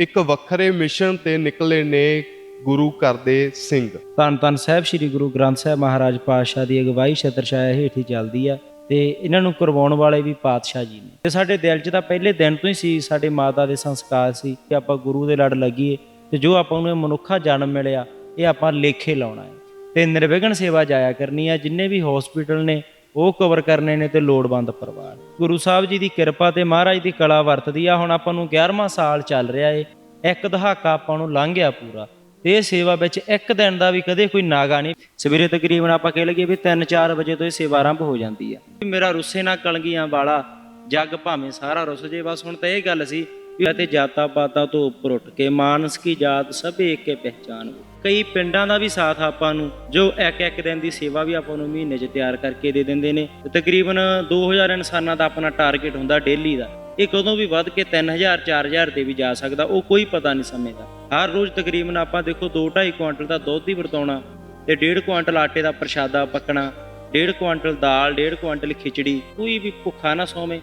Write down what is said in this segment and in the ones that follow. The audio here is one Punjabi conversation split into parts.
ਇੱਕ ਵੱਖਰੇ ਮਿਸ਼ਨ ਤੇ ਨਿਕਲੇ ਨੇ ਗੁਰੂ ਘਰ ਦੇ ਸਿੰਘ। ਧੰਨ ਧੰਨ ਸਾਹਿਬ, ਸ੍ਰੀ ਗੁਰੂ ਗ੍ਰੰਥ ਸਾਹਿਬ ਮਹਾਰਾਜ ਪਾਤਸ਼ਾਹ ਦੀ ਅਗਵਾਈ ਛਤਰ ਹੇਠ ਹੀ ਚੱਲਦੀ ਆ ਤੇ ਇਹਨਾਂ ਨੂੰ ਕਰਵਾਉਣ ਵਾਲੇ ਵੀ ਪਾਤਸ਼ਾਹ ਜੀ ਨੇ। ਤੇ ਸਾਡੇ ਦਿਲ 'ਚ ਤਾਂ ਪਹਿਲੇ ਦਿਨ ਤੋਂ ਹੀ ਸੀ, ਸਾਡੇ ਮਾਤਾ ਦੇ ਸੰਸਕਾਰ ਸੀ ਕਿ ਆਪਾਂ ਗੁਰੂ ਦੇ ਲੜ ਲੱਗੀਏ ਤੇ ਜੋ ਆਪਾਂ ਨੂੰ ਇਹ ਮਨੁੱਖਾ ਜਨਮ ਮਿਲਿਆ, ਇਹ ਆਪਾਂ ਲੇਖੇ ਲਾਉਣਾ ਹੈ। ਤੇ ਨਿਰਵਿਘਨ ਸੇਵਾ ਜਾਇਆ ਕਰਨੀ ਆ, ਜਿੰਨੇ ਵੀ ਹਸਪੀਟਲ ਨੇ ਉਹ ਕਵਰ ਕਰਨੇ ਨੇ ਤੇ ਲੋੜਵੰਦ ਪਰਿਵਾਰ। ਗੁਰੂ ਸਾਹਿਬ ਜੀ ਦੀ ਕਿਰਪਾ ਤੇ ਮਹਾਰਾਜ ਦੀ ਕਲਾ ਵਰਤਦੀ ਆ, ਹੁਣ ਆਪਾਂ ਨੂੰ 11ਵਾਂ ਸਾਲ ਚੱਲ ਰਿਹਾ ਏ, ਇੱਕ ਦਹਾਕਾ ਆਪਾਂ ਨੂੰ ਲੰਘ ਗਿਆ ਪੂਰਾ। ਤੇ ਇਹ ਸੇਵਾ ਵਿੱਚ ਇੱਕ ਦਿਨ ਦਾ ਵੀ ਕਦੇ ਕੋਈ ਨਾਗਾ ਨਹੀਂ। ਸਵੇਰੇ ਤਕਰੀਬਨ ਆਪਾਂ ਕਹਿ ਲਈਏ ਵੀ 3-4 ਵਜੇ ਤੋਂ ਇਹ ਸੇਵਾ ਆਰੰਭ ਹੋ ਜਾਂਦੀ ਆ। ਮੇਰਾ ਰੁੱਸੇ ਨਾ ਕਲਗੀਆਂ ਵਾਲਾ ਜੱਗ ਭਾਵੇਂ ਸਾਰਾ ਰੁੱਸ ਜੇ, ਬਸ ਹੁਣ ਤਾਂ ਇਹ ਗੱਲ ਸੀ ਅਤੇ ਜਾਤਾਂ ਪਾਤਾਂ ਤੋਂ ਉੱਪਰ ਉੱਠ ਕੇ ਮਾਨਸ ਕੀ ਜਾਤ ਸਭੇ ਏਕੇ ਪਹਿਚਾਨ ਕਈ ਪਿੰਡਾਂ ਦਾ ਵੀ ਸਾਥ ਆਪਾਂ ਨੂੰ, ਜੋ ਇੱਕ ਇੱਕ ਦਿਨ ਦੀ ਸੇਵਾ ਵੀ ਆਪਾਂ ਨੂੰ ਮਹੀਨੇ 'ਚ ਤਿਆਰ ਕਰਕੇ ਦੇ ਦਿੰਦੇ ਨੇ। ਤੇ ਤਕਰੀਬਨ 2000 ਇਨਸਾਨਾਂ ਦਾ ਆਪਣਾ ਟਾਰਗੇਟ ਹੁੰਦਾ ਡੇਲੀ ਦਾ। ਇਹ ਕਦੋਂ ਵੀ ਵੱਧ ਕੇ 3000 4000 ਤੇ ਵੀ ਜਾ ਸਕਦਾ, ਉਹ ਕੋਈ ਪਤਾ ਨਹੀਂ ਸਮੇਂ ਦਾ। ਹਰ ਰੋਜ਼ ਤਕਰੀਬਨ ਆਪਾਂ ਦੇਖੋ 2.5 ਕੁਆਂਟਲ ਦਾ ਦੁੱਧ ਹੀ ਵਰਤਾਉਣਾ, ਤੇ 1.5 ਕੁਆਂਟਲ ਆਟੇ ਦਾ ਪ੍ਰਸ਼ਾਦਾ ਪੱਕਣਾ 1.5 ਕੁਆਂਟਲ ਦਾਲ 1.5 ਕੁਆਂਟਲ ਖਿਚੜੀ, ਕੋਈ ਵੀ ਭੁੱਖਾ ਨਾ ਸੋਵੇ,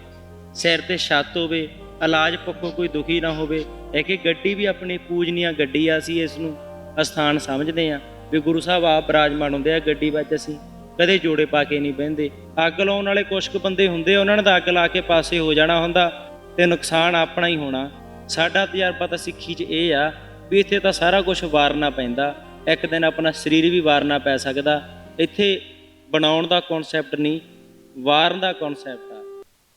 ਸਿਰ ਤੇ ਛੱਤ ਹੋਵੇ ਇਲਾਜ ਪੱਖੋਂ ਕੋਈ ਦੁਖੀ ਨਾ ਹੋਵੇ। ਇਹ ਕਿ ਗੱਡੀ ਵੀ ਆਪਣੀ ਪੂਜਨੀਆ ਗੱਡੀ ਆ ਅਸੀਂ ਇਸ ਨੂੰ ਅਸਥਾਨ ਸਮਝਦੇ ਆ ਵੀ ਗੁਰੂ ਸਾਹਿਬ ਆਪ ਬਰਾਜਮਾਨ ਹੁੰਦੇ ਆ ਗੱਡੀ ਵਿੱਚ ਅਸੀਂ ਕਦੇ ਜੋੜੇ ਪਾ ਕੇ ਨਹੀਂ ਬਹਿੰਦੇ। ਅੱਗ ਲਾਉਣ ਵਾਲੇ ਕੁਛ ਕੁ ਬੰਦੇ ਹੁੰਦੇ, ਉਹਨਾਂ ਨੇ ਤਾਂ ਅੱਗ ਲਾ ਕੇ ਪਾਸੇ ਹੋ ਜਾਣਾ ਹੁੰਦਾ ਤੇ ਨੁਕਸਾਨ ਆਪਣਾ ਹੀ ਹੋਣਾ। ਸਾਡਾ ਤਜਰਬਾ ਤਾਂ ਸਿੱਖੀ 'ਚ ਇਹ ਆ ਵੀ ਇੱਥੇ ਤਾਂ ਸਾਰਾ ਕੁਝ ਵਾਰਨਾ ਪੈਂਦਾ। ਇੱਕ ਦਿਨ ਆਪਣਾ ਸਰੀਰ ਵੀ ਵਾਰਨਾ ਪੈ ਸਕਦਾ। ਇੱਥੇ ਬਣਾਉਣ ਦਾ ਕਨਸੈਪਟ ਨਹੀਂ, ਵਾਰਨ ਦਾ ਕਨਸੈਪਟ ਆ।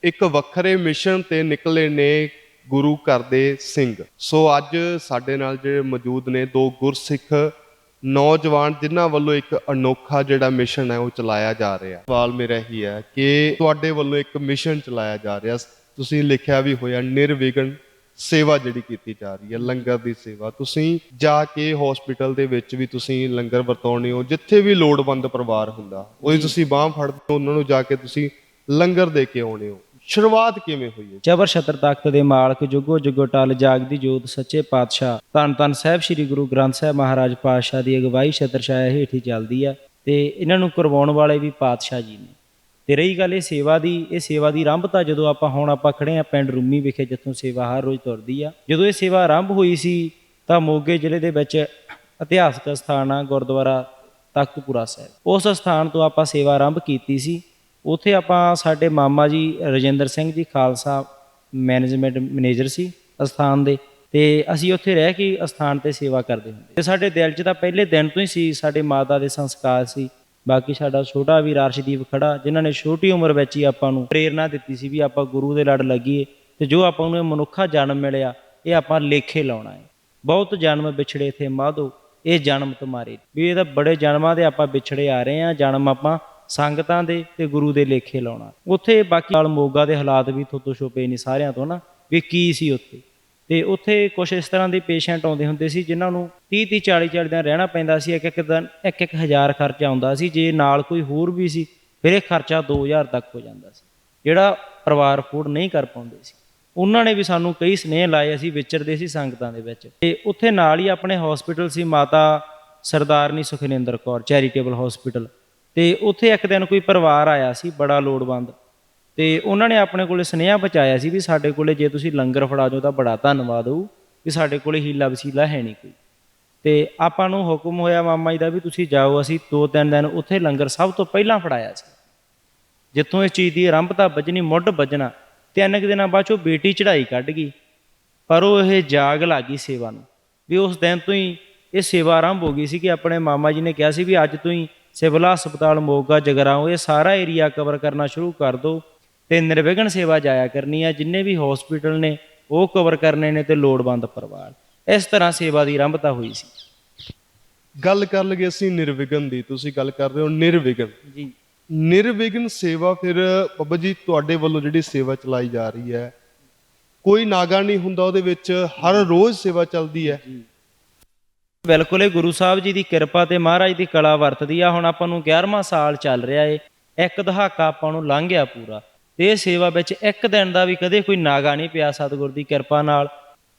ਇੱਕ ਵੱਖਰੇ ਮਿਸ਼ਨ ਤੇ ਨਿਕਲੇ ਨੇ ਗੁਰੂ ਘਰ ਦੇ ਸਿੰਘ। ਸੋ ਅੱਜ ਸਾਡੇ ਨਾਲ ਜਿਹੜੇ ਮੌਜੂਦ ਨੇ ਦੋ ਗੁਰਸਿੱਖ ਨੌਜਵਾਨ ਜਿਨ੍ਹਾਂ ਵੱਲੋਂ ਇੱਕ ਅਨੋਖਾ ਜਿਹੜਾ ਮਿਸ਼ਨ ਹੈ ਉਹ ਚਲਾਇਆ ਜਾ ਰਿਹਾ। ਸਵਾਲ ਮੇਰਾ ਹੀ ਹੈ ਕਿ ਤੁਹਾਡੇ ਵੱਲੋਂ ਇੱਕ ਮਿਸ਼ਨ ਚਲਾਇਆ ਜਾ ਰਿਹਾ। ਤੁਸੀਂ ਲਿਖਿਆ ਵੀ ਹੋਇਆ ਨਿਰਵਿਘਨ ਸੇਵਾ ਜਿਹੜੀ ਕੀਤੀ ਜਾ ਰਹੀ ਹੈ ਲੰਗਰ ਦੀ ਸੇਵਾ। ਤੁਸੀਂ ਜਾ ਕੇ ਹਸਪੀਟਲ ਦੇ ਵਿੱਚ ਵੀ ਤੁਸੀਂ ਲੰਗਰ ਵਰਤਾਉਣੇ ਹੋ ਜਿੱਥੇ ਵੀ ਲੋੜਵੰਦ ਪਰਿਵਾਰ ਹੁੰਦਾ ਉਹਦੀ ਤੁਸੀਂ ਬਾਹ ਫੜਦੇ ਹੋ ਉਹਨਾਂ ਨੂੰ ਜਾ ਕੇ ਤੁਸੀਂ ਲੰਗਰ ਦੇ ਕੇ ਆਉਣੇ ਹੋ। ਸ਼ੁਰੂਆਤ ਕਿਵੇਂ ਹੋਈ ਹੈ? ਜਬਰ ਛਤਰ ਤਖਤ ਦੇ ਮਾਲਕ ਜੁਗੋ ਜੁਗੋ ਟਲ ਜਾਗਦੀ ਜੋਤ ਸੱਚੇ ਪਾਤਸ਼ਾਹ। ਧੰਨ ਧੰਨ ਸਾਹਿਬ ਸ੍ਰੀ ਗੁਰੂ ਗ੍ਰੰਥ ਸਾਹਿਬ ਮਹਾਰਾਜ ਪਾਤਸ਼ਾਹ ਦੀ ਅਗਵਾਈ ਛਤਰ ਛਾਇਆ ਹੇਠੀ ਚੱਲਦੀ ਆ ਤੇ ਇਹਨਾਂ ਨੂੰ ਕਰਵਾਉਣ ਵਾਲੇ ਵੀ ਪਾਤਸ਼ਾਹ ਜੀ ਨੇ। ਤੇ ਰਹੀ ਗੱਲ ਇਹ ਸੇਵਾ ਦੀ, ਇਹ ਸੇਵਾ ਦੀ ਆਰੰਭਤਾ ਜਦੋਂ ਆਪਾਂ ਹੁਣ ਆਪਾਂ ਖੜੇ ਆ ਪਿੰਡ ਰੂਮੀ ਵਿਖੇ ਜਿੱਥੋਂ ਸੇਵਾ ਹਰ ਰੋਜ਼ ਤੁਰਦੀ ਆ। ਜਦੋਂ ਇਹ ਸੇਵਾ ਆਰੰਭ ਹੋਈ ਸੀ ਤਾਂ ਮੋਗੇ ਜ਼ਿਲ੍ਹੇ ਦੇ ਵਿੱਚ ਇਤਿਹਾਸਕ ਸਥਾਨ ਆ ਗੁਰਦੁਆਰਾ ਤਖਤਪੁਰਾ ਸਾਹਿਬ। ਉਸ ਸਥਾਨ ਤੋਂ ਆਪਾਂ ਸੇਵਾ ਆਰੰਭ ਕੀਤੀ ਸੀ। ਉੱਥੇ ਆਪਾਂ ਸਾਡੇ ਮਾਮਾ ਜੀ ਰਜਿੰਦਰ ਸਿੰਘ ਜੀ ਖਾਲਸਾ ਮੈਨੇਜਮੈਂਟ ਮੈਨੇਜਰ ਸੀ ਅਸਥਾਨ ਦੇ, ਤੇ ਅਸੀਂ ਉੱਥੇ ਰਹਿ ਕੇ ਅਸਥਾਨ ਤੇ ਸੇਵਾ ਕਰਦੇ ਹੁੰਦੇ ਤੇ ਸਾਡੇ ਦਿਲ 'ਚ ਤਾਂ ਪਹਿਲੇ ਦਿਨ ਤੋਂ ਹੀ ਸੀ, ਸਾਡੇ ਮਾਤਾ ਦੇ ਸੰਸਕਾਰ ਸੀ। ਬਾਕੀ ਸਾਡਾ ਛੋਟਾ ਵੀਰ ਅਰਸ਼ਦੀਪ ਖੜਾ, ਜਿਨ੍ਹਾਂ ਨੇ ਛੋਟੀ ਉਮਰ ਵਿੱਚ ਹੀ ਆਪਾਂ ਨੂੰ ਪ੍ਰੇਰਣਾ ਦਿੱਤੀ ਸੀ ਵੀ ਆਪਾਂ ਗੁਰੂ ਦੇ ਲੜ ਲੱਗੀਏ ਤੇ ਜੋ ਆਪਾਂ ਨੂੰ ਇਹ ਮਨੁੱਖਾ ਜਨਮ ਮਿਲਿਆ, ਇਹ ਆਪਾਂ ਲੇਖੇ ਲਾਉਣਾ ਹੈ। ਬਹੁਤ ਜਨਮ ਵਿਛੜੇ ਥੇ ਮਾਧੋ, ਇਹ ਜਨਮ ਤੁਮਾਰੇ ਵੀ ਇਹ ਤਾਂ ਬੜੇ ਜਨਮਾਂ ਦੇ ਆਪਾਂ ਵਿਛੜੇ ਆ ਰਹੇ ਆ ਜਨਮ ਆਪਾਂ ਸੰਗਤਾਂ ਦੇ ਤੇ ਗੁਰੂ ਦੇ ਲੇਖੇ ਲਾਉਣਾ। ਉੱਥੇ ਬਾਕੀ ਨਾਲ ਮੋਗਾ ਦੇ ਹਾਲਾਤ ਵੀ ਥੋਤੋਂ ਛੁਪੇ ਨਹੀਂ ਸਾਰਿਆਂ ਤੋਂ ਨਾ, ਵੀ ਕੀ ਸੀ ਉੱਥੇ। ਤੇ ਉੱਥੇ ਕੁਝ ਇਸ ਤਰ੍ਹਾਂ ਦੇ ਪੇਸ਼ੈਂਟ ਆਉਂਦੇ ਹੁੰਦੇ ਸੀ, ਜਿਨ੍ਹਾਂ ਨੂੰ 30 30 40 40 ਦਿਨ ਰਹਿਣਾ ਪੈਂਦਾ ਸੀ, ਇੱਕ ਇੱਕ ਦਿਨ, ਇੱਕ ਇੱਕ ਹਜ਼ਾਰ ਖਰਚਾ ਆਉਂਦਾ ਸੀ। ਜੇ ਨਾਲ ਕੋਈ ਹੋਰ ਵੀ ਸੀ, ਫਿਰ ਇਹ ਖਰਚਾ 2000 ਤੱਕ ਹੋ ਜਾਂਦਾ ਸੀ। ਜਿਹੜਾ ਪਰਿਵਾਰ ਫੂਡ ਨਹੀਂ ਕਰ ਪਾਉਂਦੇ ਸੀ। ਉਹਨਾਂ ਨੇ ਵੀ ਸਾਨੂੰ ਕਈ ਸਨੇਹ ਲਾਏ, ਅਸੀਂ ਵਿਚਰਦੇ ਸੀ ਸੰਗਤਾਂ ਦੇ ਵਿੱਚ। ਤੇ ਉੱਥੇ ਨਾਲ ਹੀ ਆਪਣੇ ਹਸਪੀਟਲ ਸੀ, ਮਾਤਾ ਸਰਦਾਰਨੀ ਸੁਖਨਿੰਦਰ ਕੌਰ ਚੈਰੀਟੇਬਲ ਹਸਪੀਟਲ ਤੇ ਉੱਥੇ ਇੱਕ ਦਿਨ ਕੋਈ ਪਰਿਵਾਰ ਆਇਆ ਸੀ, ਬੜਾ ਲੋੜਵੰਦ। ਤੇ ਉਹਨਾਂ ਨੇ ਆਪਣੇ ਕੋਲੇ ਸੁਨੇਹਾ ਪਹੁੰਚਾਇਆ ਸੀ ਵੀ ਸਾਡੇ ਕੋਲੇ ਜੇ ਤੁਸੀਂ ਲੰਗਰ ਫੜਾ ਦਿਓ ਤਾਂ ਬੜਾ ਧੰਨਵਾਦ ਹੋਊ, ਵੀ ਸਾਡੇ ਕੋਲੇ ਹੀਲਾ ਵਸੀਲਾ ਹੈ ਨਹੀਂ ਕੋਈ। ਤੇ ਆਪਾਂ ਨੂੰ ਹੁਕਮ ਹੋਇਆ ਮਾਮਾ ਜੀ ਦਾ ਵੀ ਤੁਸੀਂ ਜਾਓ, ਅਸੀਂ ਦੋ ਤਿੰਨ ਦਿਨ ਉੱਥੇ ਲੰਗਰ ਸਭ ਤੋਂ ਪਹਿਲਾਂ ਫੜਾਇਆ ਸੀ। ਜਿੱਥੋਂ ਇਸ ਚੀਜ਼ ਦੀ ਆਰੰਭਤਾ ਵੱਜਣੀ, ਮੁੱਢ ਵੱਜਣਾ, ਤਿੰਨ ਕੁ ਦਿਨਾਂ ਬਾਅਦ 'ਚੋਂ ਬੇਟੀ ਚੜ੍ਹਾਈ ਕੱਢ ਗਈ। ਪਰ ਉਹ ਇਹ ਜਾਗ ਲੱਗੀ ਸੇਵਾ ਨੂੰ, ਵੀ ਉਸ ਦਿਨ ਤੋਂ ਹੀ ਇਹ ਸੇਵਾ ਆਰੰਭ ਹੋ ਗਈ ਸੀ ਕਿ ਆਪਣੇ ਮਾਮਾ ਜੀ ਨੇ ਕਿਹਾ ਸੀ ਵੀ ਅੱਜ ਤੋਂ ਹੀ ਸਿਵਲ ਹਸਪਤਾਲ ਮੋਗਾ ਜਗਰਾਉਂ ਇਹ ਸਾਰਾ ਏਰੀਆ ਕਵਰ ਕਰਨਾ ਸ਼ੁਰੂ ਕਰ ਦਿਓ ਤੇ ਨਿਰਵਿਘਨ ਸੇਵਾ ਜਾਇਆ ਕਰਨੀ ਆ। ਜਿੰਨੇ ਵੀ ਹਸਪੀਟਲ ਨੇ ਉਹ ਕਵਰ ਕਰਨੇ ਨੇ ਤੇ ਲੋੜਵੰਦ ਪਰਿਵਾਰ। ਇਸ ਤਰ੍ਹਾਂ ਸੇਵਾ ਦੀ ਆਰੰਭਤਾ ਹੋਈ ਸੀ। ਗੱਲ ਕਰ ਲਗੇ ਅਸੀਂ ਨਿਰਵਿਘਨ ਦੀ। ਤੁਸੀਂ ਗੱਲ ਕਰ ਰਹੇ ਹੋ ਨਿਰਵਿਘਨ। ਜੀ। ਨਿਰਵਿਘਨ ਸੇਵਾ ਫਿਰ ਬੱਬਾ ਜੀ ਤੁਹਾਡੇ ਵੱਲੋਂ ਜਿਹੜੀ ਸੇਵਾ ਚਲਾਈ ਜਾ ਰਹੀ ਹੈ ਕੋਈ ਨਾਗਾ ਨਹੀਂ ਹੁੰਦਾ ਉਹਦੇ ਵਿੱਚ। ਹਰ ਰੋਜ਼ ਸੇਵਾ ਚੱਲਦੀ ਹੈ। ਬਿਲਕੁਲ ਇਹ ਗੁਰੂ ਸਾਹਿਬ ਜੀ ਦੀ ਕਿਰਪਾ ਤੇ ਮਹਾਰਾਜ ਦੀ ਕਲਾ ਵਰਤਦੀ ਆ। ਹੁਣ ਆਪਾਂ ਨੂੰ 11ਵਾਂ ਸਾਲ ਚੱਲ ਰਿਹਾ ਏ। ਇੱਕ ਦਹਾਕਾ ਆਪਾਂ ਨੂੰ ਲੰਘ ਗਿਆ ਪੂਰਾ। ਤੇ ਇਹ ਸੇਵਾ ਵਿੱਚ ਇੱਕ ਦਿਨ ਦਾ ਵੀ ਕਦੇ ਕੋਈ ਨਾਗਾ ਨਹੀਂ ਪਿਆ ਸਤਿਗੁਰ ਦੀ ਕਿਰਪਾ ਨਾਲ।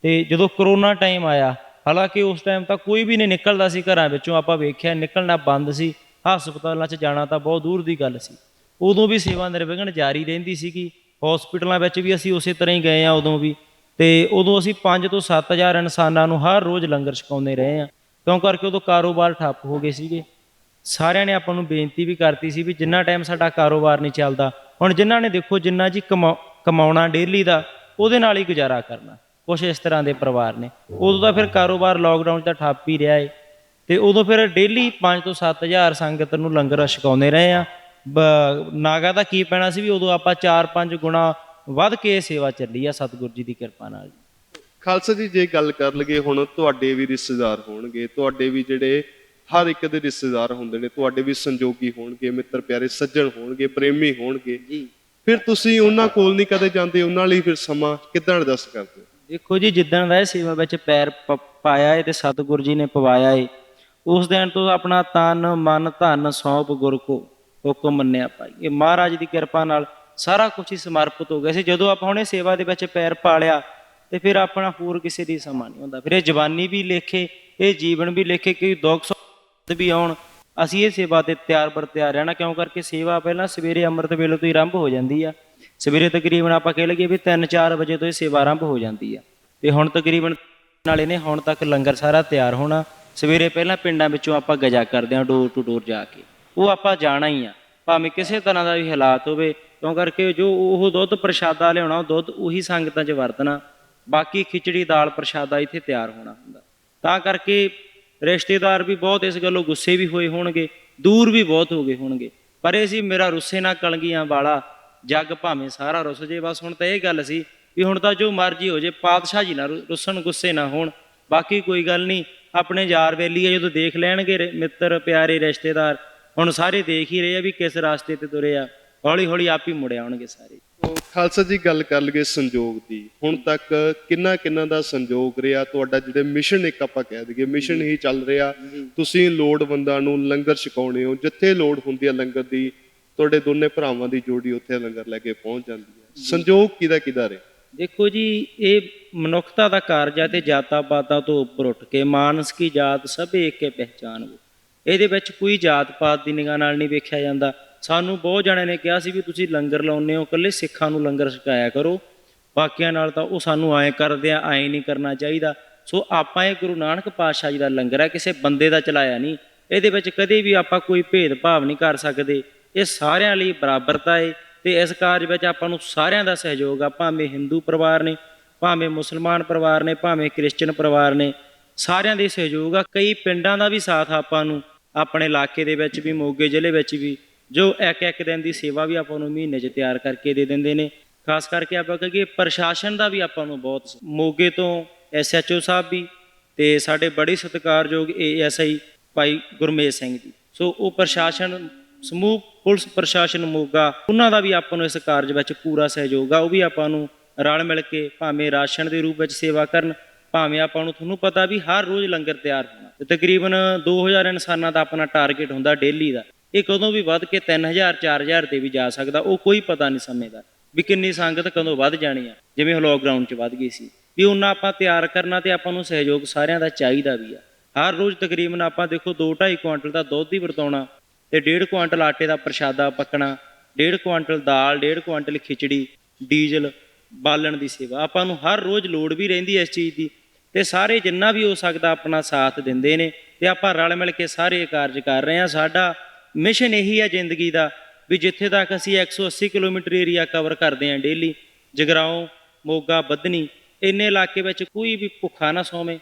ਤੇ ਜਦੋਂ ਕਰੋਨਾ ਟਾਈਮ ਆਇਆ, ਹਾਲਾਂਕਿ ਉਸ ਟਾਈਮ ਤਾਂ ਕੋਈ ਵੀ ਨਹੀਂ ਨਿਕਲਦਾ ਸੀ ਘਰਾਂ ਵਿੱਚੋਂ। ਆਪਾਂ ਵੇਖਿਆ ਨਿਕਲਣਾ ਬੰਦ ਸੀ। ਹਸਪਤਾਲਾਂ 'ਚ ਜਾਣਾ ਤਾਂ ਬਹੁਤ ਦੂਰ ਦੀ ਗੱਲ ਸੀ। ਉਦੋਂ ਵੀ ਸੇਵਾ ਨਿਰਵਿਘਨ ਜਾਰੀ ਰਹਿੰਦੀ ਸੀਗੀ। ਹਸਪੀਟਲਾਂ ਵਿੱਚ ਵੀ ਅਸੀਂ ਉਸੇ ਤਰ੍ਹਾਂ ਹੀ ਗਏ ਆ ਉਦੋਂ ਵੀ। ਤੇ ਉਦੋਂ ਅਸੀਂ 5 ਤੋਂ 7000 ਇਨਸਾਨਾਂ ਨੂੰ ਹਰ ਰੋਜ਼ ਲੰਗਰ ਛਕਾਉਂਦੇ ਰਹੇ ਆ ਕਿਉਂ ਕਰਕੇ ਉਦੋਂ ਕਾਰੋਬਾਰ ਠੱਪ ਹੋ ਗਏ ਸੀਗੇ। ਸਾਰਿਆਂ ਨੇ ਆਪਾਂ ਨੂੰ ਬੇਨਤੀ ਵੀ ਕਰਤੀ ਸੀ ਵੀ ਜਿੰਨਾ ਟਾਈਮ ਸਾਡਾ ਕਾਰੋਬਾਰ ਨਹੀਂ ਚੱਲਦਾ, ਹੁਣ ਜਿਨ੍ਹਾਂ ਨੇ ਦੇਖੋ ਜਿੰਨਾ ਜੀ ਕਮਾ- ਕਮਾਉਣਾ ਡੇਲੀ ਦਾ, ਉਹਦੇ ਨਾਲ ਹੀ ਗੁਜ਼ਾਰਾ ਕਰਨਾ। ਕੁਛ ਇਸ ਤਰ੍ਹਾਂ ਦੇ ਪਰਿਵਾਰ ਨੇ। ਉਦੋਂ ਤਾਂ ਫਿਰ ਕਾਰੋਬਾਰ ਲੋਕਡਾਊਨ 'ਚ ਤਾਂ ਠੱਪ ਹੀ ਰਿਹਾ ਏ। ਤੇ ਉਦੋਂ ਫਿਰ ਡੇਲੀ 5 ਤੋਂ 7000 ਸੰਗਤ ਨੂੰ ਲੰਗਰ ਛਕਾਉਂਦੇ ਰਹੇ ਆ ਬ- ਨਾਗਾ ਦਾ ਕੀ ਪੈਣਾ ਸੀ ਵੀ ਉਦੋਂ ਆਪਾਂ 4-5 ਗੁਣਾ ਵੱਧ ਕੇ ਇਹ ਸੇਵਾ ਚੱਲੀ ਆ ਸਤਿਗੁਰੂ ਜੀ ਦੀ ਕਿਰਪਾ ਨਾਲ ਖਾਲਸਾ ਜੀ ਜੇ ਗੱਲ ਕਰ ਲਈਏ ਹੁਣ ਤੁਹਾਡੇ ਵੀ ਰਿਸ਼ਤੇਦਾਰ ਹੋਣਗੇ ਤੁਹਾਡੇ ਵੀ ਜਿਹੜੇ ਹਰ ਇੱਕ ਦੇ ਰਿਸ਼ਤੇਦਾਰ ਹੁੰਦੇ ਨੇ ਤੁਹਾਡੇ ਵੀ ਸੰਜੋਗੀ ਹੋਣਗੇ ਮਿੱਤਰ ਪਿਆਰੇ ਸੱਜਣ ਹੋਣਗੇ ਪ੍ਰੇਮੀ ਹੋਣਗੇ ਜੀ। ਫਿਰ ਤੁਸੀਂ ਉਹਨਾਂ ਕੋਲ ਨਹੀਂ ਕਦੇ ਜਾਂਦੇ ਉਹਨਾਂ ਲਈ ਫਿਰ ਸਮਾਂ ਕਿੱਦਾਂ ਐਡਜਸਟ ਕਰਦੇ ਦੇਖੋ ਜੀ ਜਿੱਦਣ ਦਾ ਇਹ ਸੇਵਾ ਵਿੱਚ ਪੈਰ ਪਾਇਆ ਏ ਤੇ ਸਤਿਗੁਰੂ ਜੀ ਨੇ ਪਵਾਇਆ ਏ ਉਸ ਦਿਨ ਤੋਂ ਆਪਣਾ ਤਨ ਮਨ ਧਨ ਸੌਂਪ ਗੁਰ ਕੋ ਹੁਕਮ ਮੰਨਿਆ ਪਾਈ ਇਹ ਮਹਾਰਾਜ ਦੀ ਕਿਰਪਾ ਨਾਲ ਸਾਰਾ ਕੁਝ ਹੀ ਸਮਰਪਿਤ ਹੋ ਗਿਆ ਸੀ। ਜਦੋਂ ਆਪਾਂ ਹੁਣ ਇਹ ਸੇਵਾ ਦੇ ਵਿੱਚ ਪੈਰ ਪਾ ਲਿਆ ਤੇ ਫਿਰ ਆਪਣਾ ਹੋਰ ਕਿਸੇ ਦੀ ਸਮਾਂ ਨਹੀਂ ਹੁੰਦਾ। ਫਿਰ ਇਹ ਜਵਾਨੀ ਵੀ ਲੇਖੇ, ਇਹ ਜੀਵਨ ਵੀ ਲੇਖੇ ਕਿ ਦੁੱਖ ਸੁੱਖ ਵੀ ਆਉਣ। ਅਸੀਂ ਇਹ ਸੇਵਾ ਤੇ ਤਿਆਰ ਬਰ ਤਿਆਰ ਰਹਿਣਾ, ਕਿਉਂ ਕਰਕੇ ਸੇਵਾ ਪਹਿਲਾਂ ਸਵੇਰੇ ਅੰਮ੍ਰਿਤ ਵੇਲੇ ਤੋਂ ਹੀ ਆਰੰਭ ਹੋ ਜਾਂਦੀ ਆ। ਸਵੇਰੇ ਤਕਰੀਬਨ ਆਪਾਂ ਕਹਿ ਲਈਏ ਵੀ 3-4 ਵਜੇ ਤੋਂ ਇਹ ਸੇਵਾ ਆਰੰਭ ਹੋ ਜਾਂਦੀ ਆ। ਤੇ ਹੁਣ ਤਕਰੀਬਨ ਨਾਲੇ ਨੇ ਹੁਣ ਤੱਕ ਲੰਗਰ ਸਾਰਾ ਤਿਆਰ ਹੋਣਾ। ਸਵੇਰੇ ਪਹਿਲਾਂ ਪਿੰਡਾਂ ਵਿੱਚੋਂ ਆਪਾਂ ਗਜਾ ਕਰਦੇ ਹਾਂ, ਡੋਰ ਟੂ ਡੋਰ ਜਾ ਕੇ। ਉਹ ਆਪਾਂ ਜਾਣਾ ਹੀ ਆ। ਭਾਵੇਂ ਕਿਸੇ ਤਰ੍ਹਾਂ ਦਾ ਵੀ ਹਾਲਾਤ ਹੋਵੇ ਕਿਉਂ ਕਰਕੇ ਜੋ ਉਹ ਦੁੱਧ ਪ੍ਰਸ਼ਾਦਾ ਲਿਆਉਣਾ, ਉਹ ਦੁੱਧ ਉਹੀ ਸੰਗਤਾਂ 'ਚ ਵਰਤਣਾ, ਬਾਕੀ ਖਿਚੜੀ ਦਾਲ ਪ੍ਰਸ਼ਾਦਾ ਇੱਥੇ ਤਿਆਰ ਹੋਣਾ ਹੁੰਦਾ। ਤਾਂ ਕਰਕੇ ਰਿਸ਼ਤੇਦਾਰ ਵੀ ਬਹੁਤ ਇਸ ਗੱਲੋਂ ਗੁੱਸੇ ਵੀ ਹੋਏ ਹੋਣਗੇ, ਦੂਰ ਵੀ ਬਹੁਤ ਹੋ ਗਏ ਹੋਣਗੇ। ਪਰ ਇਹ ਸੀ ਮੇਰਾ ਰੁੱਸੇ ਨਾ ਕਲਗੀਆਂ ਵਾਲਾ ਜੱਗ ਭਾਵੇਂ ਸਾਰਾ ਰੁੱਸ ਜੇ, ਬਸ ਹੁਣ ਤਾਂ ਇਹ ਗੱਲ ਸੀ ਵੀ ਹੁਣ ਤਾਂ ਜੋ ਮਰਜ਼ੀ ਹੋ ਜੇ, ਪਾਤਸ਼ਾਹ ਜੀ ਨਾ ਰੁ- ਰੁੱਸਣ ਗੁੱਸੇ ਨਾ ਹੋਣ। ਬਾਕੀ ਕੋਈ ਗੱਲ ਨਹੀਂ, ਆਪਣੇ ਯਾਰ ਵੇਲੀ ਆ ਜਦੋਂ ਦੇਖ ਲੈਣਗੇ ਮਿੱਤਰ, ਪਿਆਰੇ ਰਿਸ਼ਤੇਦਾਰ, ਹੁਣ ਸਾਰੇ ਦੇਖ ਹੀ ਰਹੇ ਆ ਵੀ ਕਿਸ ਰਸਤੇ ਤੇ ਤੁਰੇ ਆ। ਹੌਲੀ ਹੌਲੀ ਆਪ ਹੀ ਮੁੜ ਆਉਣਗੇ ਸਾਰੇ। ਖਾਲਸਾ ਜੀ ਗੱਲ ਕਰ ਲਈਏ ਸੰਜੋਗ ਦੀ। ਹੁਣ ਤੱਕ ਕਿੰਨਾ ਕਿੰਨਾ ਦਾ ਸੰਜੋਗ ਰਿਹਾ? ਤੁਹਾਡਾ ਜਿਹੜੇ ਮਿਸ਼ਨ ਇੱਕ ਆਪਾਂ ਕਹਿ ਦਈਏ ਮਿਸ਼ਨ ਹੀ ਚੱਲ ਰਿਹਾ। ਤੁਸੀਂ ਲੋੜਵੰਦਾਂ ਨੂੰ ਲੰਗਰ ਛਕਾਉਣੇ ਹੋ। ਜਿੱਥੇ ਲੋੜ ਹੁੰਦੀ ਹੈ ਲੰਗਰ ਦੀ ਤੁਹਾਡੇ ਦੋਨੇ ਭਰਾਵਾਂ ਦੀ ਜੋੜੀ ਉੱਥੇ ਲੰਗਰ ਲੈ ਕੇ ਪਹੁੰਚ ਜਾਂਦੀ ਹੈ ਸੰਜੋਗ ਕਿਹਦਾ ਕਿਹਦਾ ਰਿਹਾ? ਦੇਖੋ ਜੀ ਇਹ ਮਨੁੱਖਤਾ ਦਾ ਕਾਰਜ ਹੈ ਤੇ ਜਾਤਾਂ ਪਾਤਾਂ ਤੋਂ ਉੱਪਰ ਉੱਠ ਕੇ ਮਾਨਸ ਕੀ ਜਾਤ ਸਭੇ ਏਕੇ ਪਹਿਚਾਨ ਇਹਦੇ ਵਿੱਚ ਕੋਈ ਜਾਤ ਪਾਤ ਦੀ ਨਿਗਾਹ ਨਾਲ ਨਹੀਂ ਵੇਖਿਆ ਜਾਂਦਾ। ਸਾਨੂੰ ਬਹੁਤ ਜਣਿਆਂ ਨੇ ਕਿਹਾ ਸੀ ਵੀ ਤੁਸੀਂ ਲੰਗਰ ਲਾਉਂਦੇ ਹੋ, ਇਕੱਲੇ ਸਿੱਖਾਂ ਨੂੰ ਲੰਗਰ ਛਕਾਇਆ ਕਰੋ। ਬਾਕੀਆਂ ਨਾਲ ਤਾਂ ਉਹ ਸਾਨੂੰ ਐਂ ਕਰਦੇ ਆ, ਐਂ ਨਹੀਂ ਕਰਨਾ ਚਾਹੀਦਾ। ਸੋ ਆਪਾਂ ਇਹ ਗੁਰੂ ਨਾਨਕ ਪਾਤਸ਼ਾਹ ਜੀ ਦਾ ਲੰਗਰ ਹੈ, ਕਿਸੇ ਬੰਦੇ ਦਾ ਚਲਾਇਆ ਨਹੀਂ। ਇਹਦੇ ਵਿੱਚ ਕਦੇ ਵੀ ਆਪਾਂ ਕੋਈ ਭੇਦਭਾਵ ਨਹੀਂ ਕਰ ਸਕਦੇ। ਇਹ ਸਾਰਿਆਂ ਲਈ ਬਰਾਬਰਤਾ ਹੈ ਤੇ ਇਸ ਕਾਰਜ ਵਿੱਚ ਆਪਾਂ ਨੂੰ ਸਾਰਿਆਂ ਦਾ ਸਹਿਯੋਗ ਆ, ਭਾਵੇਂ ਹਿੰਦੂ ਪਰਿਵਾਰ ਨੇ, ਭਾਵੇਂ ਮੁਸਲਮਾਨ ਪਰਿਵਾਰ ਨੇ, ਭਾਵੇਂ ਕ੍ਰਿਸਚੀਅਨ ਪਰਿਵਾਰ ਨੇ। ਸਾਰਿਆਂ ਦੇ ਸਹਿਯੋਗ ਆ। ਕਈ ਪਿੰਡਾਂ ਦਾ ਵੀ ਸਾਥ ਆਪਾਂ ਨੂੰ, ਆਪਣੇ ਇਲਾਕੇ ਦੇ ਵਿੱਚ ਵੀ, ਮੋਗੇ ਜ਼ਿਲ੍ਹੇ ਵਿੱਚ ਵੀ। ਜੋ ਇੱਕ ਇੱਕ ਦਿਨ ਦੀ ਸੇਵਾ ਵੀ ਆਪਾਂ ਨੂੰ ਮਹੀਨੇ 'ਚ ਤਿਆਰ ਕਰਕੇ ਦੇ ਦਿੰਦੇ ਨੇ। ਖਾਸ ਕਰਕੇ ਆਪਾਂ ਕਹੀਏ ਪ੍ਰਸ਼ਾਸਨ ਦਾ ਵੀ ਆਪਾਂ ਨੂੰ ਬਹੁਤ ਮੋਗੇ ਤੋਂ ਐਸਐਚਓ ਸਾਹਿਬ ਵੀ ਤੇ ਸਾਡੇ ਬੜੇ ਸਤਿਕਾਰਯੋਗ ਏਐਸਆਈ ਭਾਈ ਗੁਰਮੇਜ ਸਿੰਘ ਜੀ। ਸੋ ਉਹ ਪ੍ਰਸ਼ਾਸਨ ਸਮੂਹ, ਪੁਲਿਸ ਪ੍ਰਸ਼ਾਸਨ ਮੋਗਾ, ਉਹਨਾਂ ਦਾ ਵੀ ਆਪਾਂ ਨੂੰ ਇਸ ਕਾਰਜ ਵਿੱਚ ਪੂਰਾ ਸਹਿਯੋਗ ਆ। ਉਹ ਵੀ ਆਪਾਂ ਨੂੰ ਰਲ ਮਿਲ ਕੇ ਭਾਵੇਂ ਰਾਸ਼ਨ ਦੇ ਰੂਪ ਵਿੱਚ ਸੇਵਾ ਕਰਨ, ਭਾਵੇਂ ਆਪਾਂ ਨੂੰ ਤੁਹਾਨੂੰ ਪਤਾ ਵੀ ਹਰ ਰੋਜ਼ ਲੰਗਰ ਤਿਆਰ ਹੋਣਾ। ਤੇ ਤਕਰੀਬਨ 2000 ਇਨਸਾਨਾਂ ਦਾ ਆਪਣਾ ਟਾਰਗੇਟ ਹੁੰਦਾ ਡੇਲੀ ਦਾ। ਇਹ ਕਦੋਂ ਵੀ ਵੱਧ ਕੇ 3000 4000 ਤੇ ਵੀ ਜਾ ਸਕਦਾ, ਉਹ ਕੋਈ ਪਤਾ ਨਹੀਂ ਸਮੇਂ ਦਾ, ਵੀ ਕਿੰਨੀ ਸੰਗਤ ਕਦੋਂ ਵੱਧ ਜਾਣੀ ਆ। ਜਿਵੇਂ ਲੋਕਡਾਊਨ 'ਚ ਵੱਧ ਗਈ ਸੀ, ਵੀ ਉਹਨਾਂ ਆਪਾਂ ਤਿਆਰ ਕਰਨਾ ਤੇ ਆਪਾਂ ਨੂੰ ਸਹਿਯੋਗ ਸਾਰਿਆਂ ਦਾ ਚਾਹੀਦਾ ਵੀ ਆ। ਹਰ ਰੋਜ਼ ਤਕਰੀਬਨ ਆਪਾਂ ਦੇਖੋ 2.5 ਕੁਆਂਟਲ ਦਾ ਦੁੱਧ ਹੀ ਵਰਤਾਉਣਾ, ਤੇ 1.5 ਕੁਆਂਟਲ ਆਟੇ ਦਾ ਪ੍ਰਸ਼ਾਦਾ ਪੱਕਣਾ 1.5 ਕੁਆਂਟਲ ਦਾਲ 1.5 ਕੁਆਂਟਲ ਖਿਚੜੀ, ਡੀਜ਼ਲ, ਬਾਲਣ ਦੀ ਸੇਵਾ। ਆਪਾਂ ਨੂੰ ਹਰ ਰੋਜ਼ ਲੋੜ ਵੀ ਰਹਿੰਦੀ ਇਸ ਚੀਜ਼ ਦੀ, ਤੇ ਸਾਰੇ ਜਿੰਨਾ ਵੀ ਹੋ ਸਕਦਾ ਆਪਣਾ ਸਾਥ ਦਿੰਦੇ ਨੇ, ਤੇ ਆਪਾਂ ਰਲ ਮਿਲ ਕੇ ਸਾਰੇ ਕਾਰਜ ਕਰ ਰਹੇ ਹਾਂ ਸਾਡਾ ਮਿਸ਼ਨ ਇਹੀ ਹੈ ਜ਼ਿੰਦਗੀ ਦਾ, ਵੀ ਜਿੱਥੇ ਤੱਕ ਅਸੀਂ 180 ਕਿਲੋਮੀਟਰ ਏਰੀਆ ਕਵਰ ਕਰਦੇ ਹਾਂ ਡੇਲੀ ਜਗਰਾਉਂ, ਮੋਗਾ, ਬੱਧਨੀ, ਇੰਨੇ ਇਲਾਕੇ ਵਿੱਚ ਕੋਈ ਵੀ ਭੁੱਖਾ ਨਾ ਸੋਵੇ,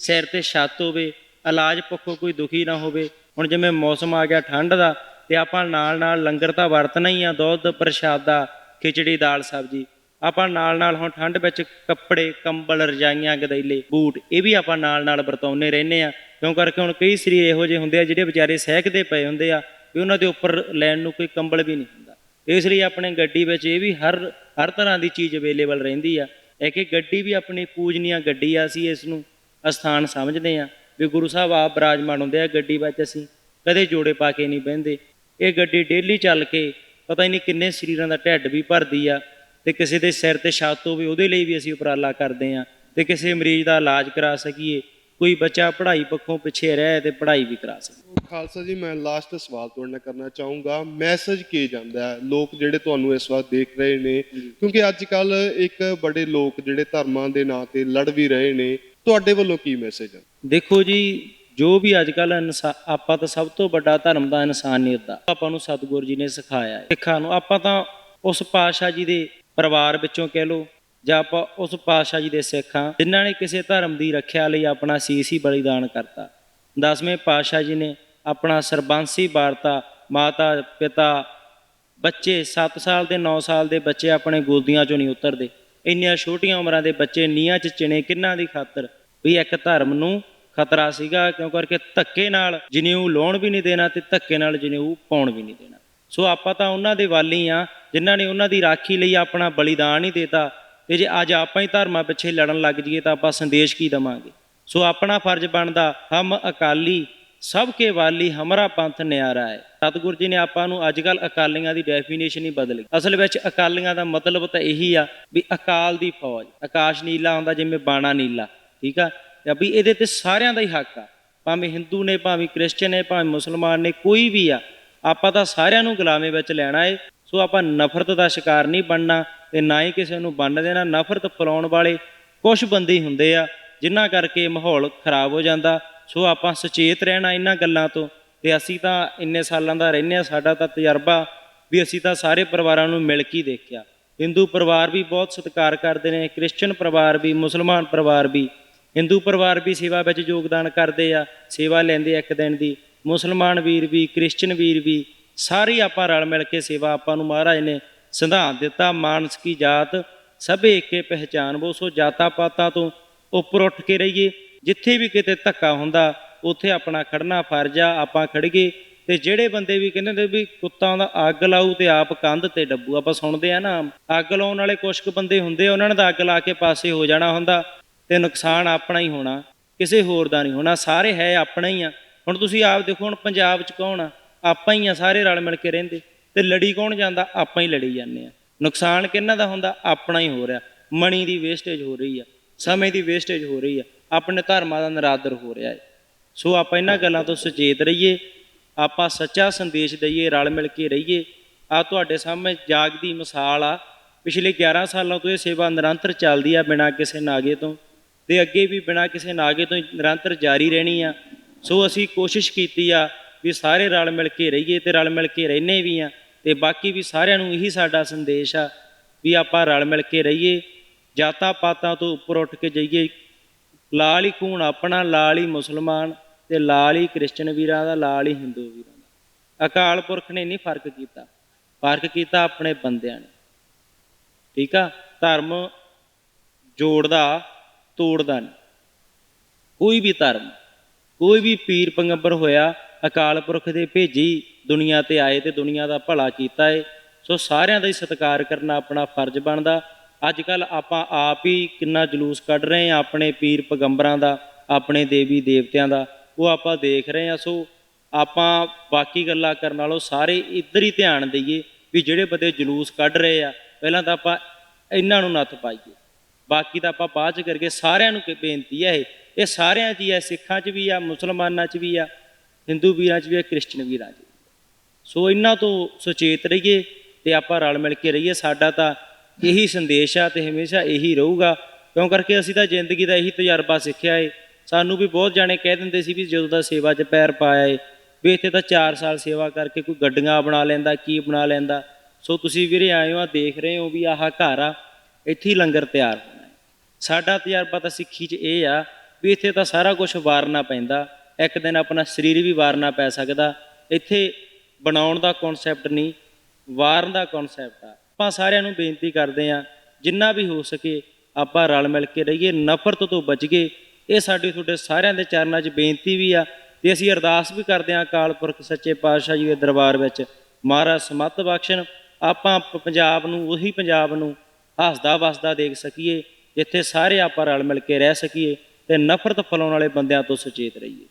ਸਿਰ ਤੇ ਛੱਤ ਹੋਵੇ, ਇਲਾਜ ਪੱਖੋਂ ਕੋਈ ਦੁਖੀ ਨਾ ਹੋਵੇ। ਹੁਣ ਜਿਵੇਂ ਮੌਸਮ ਆ ਗਿਆ ਠੰਡ ਦਾ, ਤੇ ਆਪਾਂ ਨਾਲ ਨਾਲ ਲੰਗਰ ਤਾਂ ਵਰਤਣਾ ਹੀ ਆ, ਦੁੱਧ, ਪ੍ਰਸ਼ਾਦਾ ਖਿਚੜੀ, ਦਾਲ, ਸਬਜੀ। ਆਪਾਂ ਨਾਲ ਨਾਲ ਹੁਣ ਠੰਡ ਵਿੱਚ ਕੱਪੜੇ, ਕੰਬਲ, ਰਜਾਈਆਂ, ਗਦੈਲੇ, ਬੂਟ, ਇਹ ਵੀ ਆਪਾਂ ਨਾਲ ਨਾਲ ਵਰਤਾਉਨੇ ਰਹਿੰਦੇ ਆ ਕਿਉਂ ਕਰਕੇ ਹੁਣ ਕਈ ਸਰੀਰ ਇਹੋ ਜਿਹੇ ਹੁੰਦੇ ਆ ਜਿਹੜੇ ਵਿਚਾਰੇ ਸਹਿਕਦੇ ਪਏ ਹੁੰਦੇ ਆ ਵੀ ਉਹਨਾਂ ਦੇ ਉੱਪਰ ਲੈਣ ਨੂੰ ਕੋਈ ਕੰਬਲ ਵੀ ਨਹੀਂ ਹੁੰਦਾ। ਇਸ ਲਈ ਆਪਣੇ ਗੱਡੀ ਵਿੱਚ ਇਹ ਵੀ ਹਰ ਹਰ ਤਰ੍ਹਾਂ ਦੀ ਚੀਜ਼ ਅਵੇਲੇਬਲ ਰਹਿੰਦੀ ਆ। ਇਹ ਕਿ ਗੱਡੀ ਵੀ ਆਪਣੀ ਪੂਜਨੀਆ ਗੱਡੀ ਆ ਅਸੀਂ ਇਸ ਨੂੰ ਅਸਥਾਨ ਸਮਝਦੇ ਆ ਵੀ ਗੁਰੂ ਸਾਹਿਬ ਆਪ ਬਰਾਜਮਾਨ ਹੁੰਦੇ ਆ ਗੱਡੀ ਵਿੱਚ ਅਸੀਂ ਕਦੇ ਜੋੜੇ ਪਾ ਕੇ ਨਹੀਂ ਬਹਿੰਦੇ। ਇਹ ਗੱਡੀ ਡੇਲੀ ਚੱਲ ਕੇ ਪਤਾ ਹੀ ਨਹੀਂ ਕਿੰਨੇ ਸਰੀਰਾਂ ਦਾ ਢਿੱਡ ਵੀ ਭਰਦੀ ਆ ਤੇ ਕਿਸੇ ਦੇ ਸਿਰ ਤੇ ਛੱਤ ਵੀ ਉਹਦੇ ਲਈ ਵੀ ਅਸੀਂ ਉਪਰਾਲਾ ਕਰਦੇ ਆ ਤੇ ਕਿਸੇ ਮਰੀਜ਼ ਦਾ ਇਲਾਜ ਕਰਾ ਸਕੀਏ। ਕੋਈ ਬੱਚਾ ਪੜ੍ਹਾਈ ਪੱਖੋਂ ਪਿੱਛੇ ਰਹਿ ਤੇ ਪੜ੍ਹਾਈ ਵੀ ਕਰਾ ਸਕੇ ਖਾਲਸਾ ਜੀ ਮੈਂ ਲਾਸਟ ਸਵਾਲ ਤੁਹਾਡੇ ਨਾਲ ਕਰਨਾ ਚਾਹੂੰਗਾ। ਮੈਸੇਜ ਕੀ ਜਾਂਦਾ ਹੈ? ਲੋਕ ਜਿਹੜੇ ਤੁਹਾਨੂੰ ਇਸ ਵਕਤ ਦੇਖ ਰਹੇ ਨੇ ਕਿਉਂਕਿ ਅੱਜ ਕੱਲ ਇੱਕ ਬੜੇ ਲੋਕ ਜਿਹੜੇ ਧਰਮਾਂ ਦੇ ਨਾਂ ਤੇ ਲੜ ਵੀ ਰਹੇ ਨੇ ਤੁਹਾਡੇ ਵੱਲੋਂ ਕੀ ਮੈਸੇਜ ਹੈ? ਦੇਖੋ ਜੀ ਜੋ ਵੀ ਅੱਜ ਕੱਲ ਆਪਾਂ ਤਾਂ ਸਭ ਤੋਂ ਵੱਡਾ ਧਰਮ ਦਾ ਇਨਸਾਨੀਅਤ ਦਾ ਆਪਾਂ ਨੂੰ ਸਤਿਗੁਰੂ ਜੀ ਨੇ ਸਿਖਾਇਆ ਹੈ। ਸਿੱਖਾਂ ਨੂੰ ਆਪਾਂ ਤਾਂ ਉਸ ਪਾਤਸ਼ਾਹ ਜੀ ਦੇ ਪਰਿਵਾਰ ਵਿੱਚੋਂ ਕਹਿ ਲਓ ਜਾਂ ਆਪਾਂ ਉਸ ਪਾਤਸ਼ਾਹ ਜੀ ਦੇ ਸਿੱਖ ਹਾਂ, ਜਿਨ੍ਹਾਂ ਨੇ ਕਿਸੇ ਧਰਮ ਦੀ ਰੱਖਿਆ ਲਈ ਆਪਣਾ ਸੀਸ ਹੀ ਬਲੀਦਾਨ ਕਰਤਾ। ਦਸਵੇਂ ਪਾਤਸ਼ਾਹ ਜੀ ਨੇ ਆਪਣਾ ਸਰਬੰਸੀ ਵਾਰਤਾ, ਮਾਤਾ, ਪਿਤਾ, ਬੱਚੇ 7 ਸਾਲ ਦੇ 9 ਸਾਲ ਦੇ ਬੱਚੇ ਆਪਣੇ ਗੋਦੀਆਂ ਚੋਂ ਨਹੀਂ ਉਤਰਦੇ। ਇੰਨੀਆਂ ਛੋਟੀਆਂ ਉਮਰਾਂ ਦੇ ਬੱਚੇ ਨੀਹਾਂ 'ਚ ਚਿਣੇ ਕਿੰਨਾਂ ਦੀ ਖਾਤਰ? ਵੀ ਇੱਕ ਧਰਮ ਨੂੰ ਖਤਰਾ ਸੀਗਾ, ਕਿਉਂ ਕਰਕੇ ਧੱਕੇ ਨਾਲ ਜਨੇਊ ਲਾਉਣ ਵੀ ਨਹੀਂ ਦੇਣਾ ਤੇ ਧੱਕੇ ਨਾਲ ਜਨੇਊ ਪਾਉਣ ਵੀ ਨਹੀਂ ਦੇਣਾ। ਸੋ ਆਪਾਂ ਤਾਂ ਉਹਨਾਂ ਦੇ ਵਾਲੀ ਆ ਜਿਨ੍ਹਾਂ ਨੇ ਉਹਨਾਂ ਦੀ ਰਾਖੀ ਲਈ ਆਪਣਾ ਬਲੀਦਾਨ ਹੀ ਦੇਤਾ। ਵੀ ਜੇ ਅੱਜ ਆਪਾਂ ਹੀ ਧਰਮਾਂ ਪਿੱਛੇ ਲੜਨ ਲੱਗ ਜਾਈਏ ਤਾਂ ਆਪਾਂ ਸੰਦੇਸ਼ ਕੀ ਦਵਾਂਗੇ? ਸੋ ਆਪਣਾ ਫਰਜ਼ ਬਣਦਾ, ਹਮ ਅਕਾਲੀ, ਸਭ ਕੇ ਵਾਲੀ ਹਮਰਾ ਪੰਥ ਨਿਆਰਾ ਹੈ। ਸਤਿਗੁਰ ਜੀ ਨੇ ਆਪਾਂ ਨੂੰ ਅੱਜ ਕੱਲ ਅਕਾਲੀਆਂ ਦੀ ਡੈਫੀਨੇਸ਼ਨ ਹੀ ਬਦਲ ਗਈ ਅਸਲ ਵਿੱਚ ਅਕਾਲੀਆਂ ਦਾ ਮਤਲਬ ਤਾਂ ਇਹੀ ਆ ਵੀ ਅਕਾਲ ਦੀ ਫੌਜ। ਆਕਾਸ਼ ਨੀਲਾ ਹੁੰਦਾ ਜਿਵੇਂ ਬਾਣਾ ਨੀਲਾ, ਠੀਕ ਆ? ਤੇ ਵੀ ਇਹਦੇ ਤੇ ਸਾਰਿਆਂ ਦਾ ਹੀ ਹੱਕ ਆ। ਭਾਵੇਂ ਹਿੰਦੂ ਨੇ, ਭਾਵੇਂ ਕ੍ਰਿਸਚੀਅਨ ਨੇ, ਭਾਵੇਂ ਮੁਸਲਮਾਨ ਨੇ, ਕੋਈ ਵੀ ਆ, ਆਪਾਂ ਤਾਂ ਸਾਰਿਆਂ ਨੂੰ ਗੁਲਾਮੇ ਵਿੱਚ ਲੈਣਾ ਏ। ਸੋ ਆਪਾਂ ਨਫ਼ਰਤ ਦਾ ਸ਼ਿਕਾਰ ਨਹੀਂ ਬਣਨਾ। ਤੇ ਨਾ ਹੀ ਕਿਸੇ ਨੂੰ ਬੰਨ ਦੇਣਾ, ਨਫ਼ਰਤ ਫੈਲਾਉਣ ਵਾਲੇ ਕੁਝ ਬੰਦੇ ਹੀ ਹੁੰਦੇ ਆ, ਜਿਨ੍ਹਾਂ ਕਰਕੇ ਮਾਹੌਲ ਖਰਾਬ ਹੋ ਜਾਂਦਾ। ਸੋ ਆਪਾਂ ਸੁਚੇਤ ਰਹਿਣਾ ਇਹਨਾਂ ਗੱਲਾਂ ਤੋਂ ਤੇ ਅਸੀਂ ਤਾਂ ਇੰਨੇ ਸਾਲਾਂ ਦਾ ਰਹਿੰਦੇ ਆ ਸਾਡਾ ਤਾਂ ਤਜਰਬਾ ਵੀ ਅਸੀਂ ਤਾਂ ਸਾਰੇ ਪਰਿਵਾਰਾਂ ਨੂੰ ਮਿਲ ਕੇ ਦੇਖਿਆ। ਹਿੰਦੂ ਪਰਿਵਾਰ ਵੀ ਬਹੁਤ ਸਤਿਕਾਰ ਕਰਦੇ ਨੇ ਕ੍ਰਿਸਚੀਅਨ ਪਰਿਵਾਰ ਵੀ, ਮੁਸਲਮਾਨ ਪਰਿਵਾਰ ਵੀ। ਹਿੰਦੂ ਪਰਿਵਾਰ ਵੀ ਸੇਵਾ ਵਿੱਚ ਯੋਗਦਾਨ ਕਰਦੇ ਆ, ਸੇਵਾ ਲੈਂਦੇ ਆ ਇੱਕ ਦਿਨ ਦੀ। ਮੁਸਲਮਾਨ ਵੀਰ ਵੀ ਕ੍ਰਿਸਚੀਅਨ ਵੀਰ ਵੀ, ਸਾਰੇ ਆਪਾਂ ਰਲ ਮਿਲ ਕੇ ਸੇਵਾ ਆਪਾਂ ਨੂੰ ਮਹਾਰਾਜ ਨੇ ਸਿਧਾਂਤ ਦਿੱਤਾ ਮਾਨਸ ਕੀ ਜਾਤ ਸਭੇ ਏਕੇ ਪਹਿਚਾਨ ਬੋ ਸੋ ਜਾਤਾਂ ਪਾਤਾਂ ਤੋਂ ਉੱਪਰ ਉੱਠ ਕੇ ਰਹੀਏ। ਜਿੱਥੇ ਵੀ ਕਿਤੇ ਧੱਕਾ ਹੁੰਦਾ ਉੱਥੇ ਆਪਣਾ ਖੜਨਾ ਫਰਜ਼ ਆ ਆਪਾਂ ਖੜੀਏ ਤੇ ਜਿਹੜੇ ਬੰਦੇ ਵੀ ਕਹਿੰਦੇ ਨੇ ਵੀ ਕੁੱਤਾ ਦਾ ਅੱਗ ਲਾਊ ਤੇ ਆਪ ਕੰਧ ਤੇ ਡੱਬੂ ਆਪਾਂ ਸੁਣਦੇ ਆ ਨਾ। ਅੱਗ ਲਾਉਣ ਵਾਲੇ ਕੁਝ ਕੁ ਬੰਦੇ ਹੁੰਦੇ ਆ, ਉਹਨਾਂ ਨੇ ਤਾਂ ਅੱਗ ਲਾ ਕੇ ਪਾਸੇ ਹੋ ਜਾਣਾ ਹੁੰਦਾ ਤੇ ਨੁਕਸਾਨ ਆਪਣਾ ਹੀ ਹੋਣਾ ਕਿਸੇ ਹੋਰ ਦਾ ਨਹੀਂ ਹੋਣਾ। ਸਾਰੇ ਹੈ ਆਪਣਾ ਹੀ ਆ। ਹੁਣ ਤੁਸੀਂ ਆਪ ਦੇਖੋ ਹੁਣ ਪੰਜਾਬ 'ਚ ਕੌਣ ਆ? ਆਪਾਂ ਹੀ ਆ ਸਾਰੇ ਰਲ ਮਿਲ ਕੇ ਰਹਿੰਦੇ। ਤੇ ਲੜੀ ਕੌਣ ਜਾਂਦਾ? ਆਪਾਂ ਹੀ ਲੜੀ ਜਾਂਦੇ ਆ ਨੁਕਸਾਨ ਕਿਹਨਾਂ ਦਾ ਹੁੰਦਾ? ਆਪਣਾ ਹੀ ਹੋ ਰਿਹਾ। ਮਣੀ ਦੀ ਵੇਸਟੇਜ ਹੋ ਰਹੀ ਆ। ਸਮੇਂ ਦੀ ਵੇਸਟੇਜ ਹੋ ਰਹੀ ਆ। ਆਪਣੇ ਧਰਮਾਂ ਦਾ ਨਰਾਦਰ ਹੋ ਰਿਹਾ ਹੈ। ਸੋ ਆਪਾਂ ਇਹਨਾਂ ਗੱਲਾਂ ਤੋਂ ਸੁਚੇਤ ਰਹੀਏ। ਆਪਾਂ ਸੱਚਾ ਸੰਦੇਸ਼ ਦਈਏ, ਰਲ ਮਿਲ ਕੇ ਰਹੀਏ। ਆ ਤੁਹਾਡੇ ਸਾਹਮਣੇ ਜਾਗਦੀ ਮਿਸਾਲ ਆ। ਪਿਛਲੇ 11 ਸਾਲਾਂ ਤੋਂ ਇਹ ਸੇਵਾ ਨਿਰੰਤਰ ਚੱਲਦੀ ਆ ਬਿਨਾਂ ਕਿਸੇ ਨਾਗੇ ਤੋਂ। ਤੇ ਅੱਗੇ ਵੀ ਬਿਨਾਂ ਕਿਸੇ ਨਾਗੇ ਤੋਂ ਹੀ ਨਿਰੰਤਰ ਜਾਰੀ ਰਹਿਣੀ ਆ। ਸੋ ਅਸੀਂ ਕੋਸ਼ਿਸ਼ ਕੀਤੀ ਆ ਵੀ ਸਾਰੇ ਰਲ ਮਿਲ ਕੇ ਰਹੀਏ ਤੇ ਰਲ ਮਿਲ ਕੇ ਰਹਿੰਨੇ ਵੀ ਆ। ਤੇ ਬਾਕੀ ਵੀ ਸਾਰਿਆਂ ਨੂੰ ਇਹੀ ਸਾਡਾ ਸੰਦੇਸ਼ ਆ ਵੀ ਆਪਾਂ ਰਲ ਮਿਲ ਕੇ ਰਹੀਏ, ਜਾਤਾਂ ਪਾਤਾਂ ਤੋਂ ਉੱਪਰ ਉੱਠ ਕੇ ਜਾਈਏ। ਲਾਲ ਹੀ ਖੂਨ ਆਪਣਾ, ਲਾਲ ਹੀ ਮੁਸਲਮਾਨ ਤੇ ਲਾਲ ਹੀ ਕ੍ਰਿਸਚਨ ਵੀਰਾਂ ਦਾ, ਲਾਲ ਹੀ ਹਿੰਦੂ ਵੀਰਾਂ ਦਾ। ਅਕਾਲ ਪੁਰਖ ਨੇ ਨਹੀਂ ਫ਼ਰਕ ਕੀਤਾ ਫ਼ਰਕ ਕੀਤਾ ਆਪਣੇ ਬੰਦਿਆਂ ਨੇ। ਠੀਕ ਆ? ਧਰਮ ਜੋੜਦਾ, ਤੋੜਦਾ ਨਹੀਂ। ਕੋਈ ਵੀ ਧਰਮ, ਕੋਈ ਵੀ ਪੀਰ ਪੰਗੰਬਰ ਹੋਇਆ, ਅਕਾਲ ਪੁਰਖ ਦੇ ਭੇਜੀ ਦੁਨੀਆ ਤੇ ਆਏ ਤੇ ਦੁਨੀਆ ਦਾ ਭਲਾ ਕੀਤਾ ਏ। ਸੋ ਸਾਰਿਆਂ ਦਾ ਹੀ ਸਤਿਕਾਰ ਕਰਨਾ ਆਪਣਾ ਫਰਜ਼ ਬਣਦਾ। ਅੱਜ ਕੱਲ ਆਪਾਂ ਆਪ ਹੀ ਕਿੰਨਾ ਜਲੂਸ ਕੱਢ ਰਹੇ ਆ ਆਪਣੇ ਪੀਰ ਪਗੰਬਰਾਂ ਦਾ, ਆਪਣੇ ਦੇਵੀ ਦੇਵਤਿਆਂ ਦਾ। ਉਹ ਆਪਾਂ ਦੇਖ ਰਹੇ ਆ ਸੋ ਆਪਾਂ ਬਾਕੀ ਗੱਲਾਂ ਕਰਨ ਨਾਲੋਂ ਸਾਰੇ ਇੱਧਰ ਹੀ ਧਿਆਨ ਦਈਏ ਵੀ ਜਿਹੜੇ ਬੰਦੇ ਜਲੂਸ ਕੱਢ ਰਹੇ ਆ, ਪਹਿਲਾਂ ਤਾਂ ਆਪਾਂ ਇਹਨਾਂ ਨੂੰ ਨੱਥ ਪਾਈਏ। ਬਾਕੀ ਤਾਂ ਆਪਾਂ ਬਾਅਦ ਚ ਕਰਕੇ ਸਾਰਿਆਂ ਨੂੰ ਕਿ, ਬੇਨਤੀ ਹੈ ਇਹ। ਇਹ ਸਾਰਿਆਂ 'ਚ ਹੀ ਹੈ ਸਿੱਖਾਂ 'ਚ ਵੀ ਆ, ਮੁਸਲਮਾਨਾਂ 'ਚ ਵੀ ਆ, ਹਿੰਦੂ ਵੀਰਾਂ 'ਚ ਵੀ ਆ, ਕ੍ਰਿਸਚਨ ਵੀਰਾਂ 'ਚ ਵੀ ਸੋ ਇਹਨਾਂ ਤੋਂ ਸੁਚੇਤ ਰਹੀਏ ਤੇ ਆਪਾਂ ਰਲ ਮਿਲ ਕੇ ਰਹੀਏ, ਸਾਡਾ ਤਾਂ ਇਹੀ ਸੰਦੇਸ਼ ਆ ਤੇ ਹਮੇਸ਼ਾ ਇਹੀ ਰਹੂਗਾ। ਕਿਉਂ ਕਰਕੇ ਅਸੀਂ ਤਾਂ ਜ਼ਿੰਦਗੀ ਦਾ ਇਹੀ ਤਜਰਬਾ ਸਿੱਖਿਆ ਏ। ਸਾਨੂੰ ਵੀ ਬਹੁਤ ਜਾਣੇ ਕਹਿ ਦਿੰਦੇ ਸੀ ਵੀ ਜਦੋਂ ਦਾ ਸੇਵਾ 'ਚ ਪੈਰ ਪਾਇਆ ਏ, ਵੀ ਇੱਥੇ ਤਾਂ 4 ਸਾਲ ਸੇਵਾ ਕਰਕੇ ਕੋਈ ਗੱਡੀਆਂ ਬਣਾ ਲੈਂਦਾ, ਕੀ ਬਣਾ ਲੈਂਦਾ। ਸੋ ਤੁਸੀਂ ਵੀਰੇ ਆਏ ਹੋ ਆ ਦੇਖ ਰਹੇ ਹੋ ਵੀ ਆਹ ਘਰ ਆ, ਇੱਥੇ ਹੀ ਲੰਗਰ ਤਿਆਰ ਹੋਣਾ ਸਾਡਾ ਤਜਰਬਾ ਤਾਂ ਸਿੱਖੀ 'ਚ ਇਹ ਆ ਵੀ ਇੱਥੇ ਤਾਂ ਸਾਰਾ ਕੁਝ ਵਾਰਨਾ ਪੈਂਦਾ। ਇੱਕ ਦਿਨ ਆਪਣਾ ਸਰੀਰ ਵੀ ਵਾਰਨਾ ਪੈ ਸਕਦਾ। ਇੱਥੇ ਬਣਾਉਣ ਦਾ ਕਨਸੈਪਟ ਨਹੀਂ, ਵਾਰਨ ਦਾ ਕਨਸੈਪਟ ਆ। ਆਪਾਂ ਸਾਰਿਆਂ ਨੂੰ ਬੇਨਤੀ ਕਰਦੇ ਆ ਜਿੰਨਾ ਵੀ ਹੋ ਸਕੇ ਆਪਾਂ ਰਲ ਮਿਲ ਕੇ ਰਹੀਏ, ਨਫ਼ਰਤ ਤੋਂ ਬਚ ਗਏ ਇਹ ਸਾਡੀ ਤੁਹਾਡੇ ਸਾਰਿਆਂ ਦੇ ਚਰਨਾਂ 'ਚ ਬੇਨਤੀ ਵੀ ਆ ਤੇ ਅਸੀਂ ਅਰਦਾਸ ਵੀ ਕਰਦੇ ਆ ਅਕਾਲ ਪੁਰਖ ਸੱਚੇ ਪਾਤਸ਼ਾਹ ਜੀ ਦੇ ਦਰਬਾਰ ਵਿੱਚ। ਮਹਾਰਾਜ ਸਮਤ ਬਖਸ਼ਣ, ਆਪਾਂ ਪੰਜਾਬ ਨੂੰ, ਉਹੀ ਪੰਜਾਬ ਨੂੰ ਹੱਸਦਾ ਵਸਦਾ ਦੇਖ ਸਕੀਏ, ਜਿੱਥੇ ਸਾਰੇ ਆਪਾਂ ਰਲ ਮਿਲ ਕੇ ਰਹਿ ਸਕੀਏ ਤੇ ਨਫ਼ਰਤ ਫੈਲਾਉਣ ਵਾਲੇ ਬੰਦਿਆਂ ਤੋਂ ਸੁਚੇਤ ਰਹੀਏ।